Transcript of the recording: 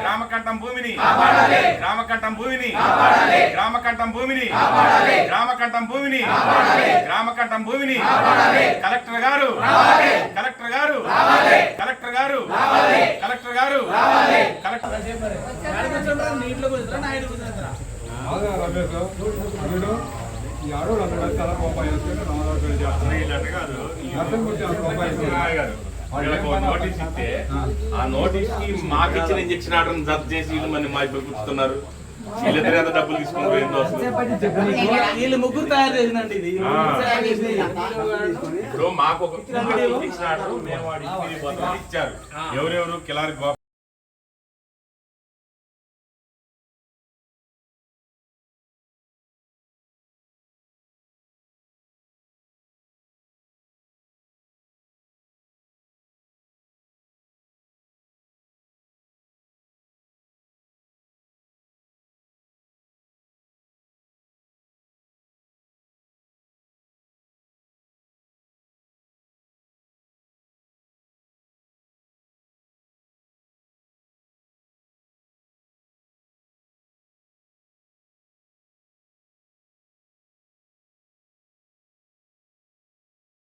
గ్రామకంఠం భూమిని గ్రామకంఠం భూమిని గ్రామకంఠం భూమిని గ్రామకంఠం భూమిని గ్రామకంఠం భూమిని కలెక్టర్ గారు కలెక్టర్ గారు కలెక్టర్ గారు కలెక్టర్ గారు కలెక్టర్ యారో రెండు చాలా పంపాయి నర్సింగ్ గురించి పంపాయి నోటీస్ ఇస్తే ఆ. నోటీస్కి మాకు ఇచ్చిన ఇంజక్షన్ ఆర్డర్ జప్తు చేసి వీళ్ళు మన మా ఇప్పుడు కూర్చుతున్నారు వీళ్ళిద్దరు ఎంత డబ్బులు అసలు. వీళ్ళు ముగ్గురు తయారు చేసినండి ఇది. ఇప్పుడు మాకు ఒక ఇంజక్షన్ ఆర్డర్ మేము ఇచ్చారు. ఎవరెవరు కిలారి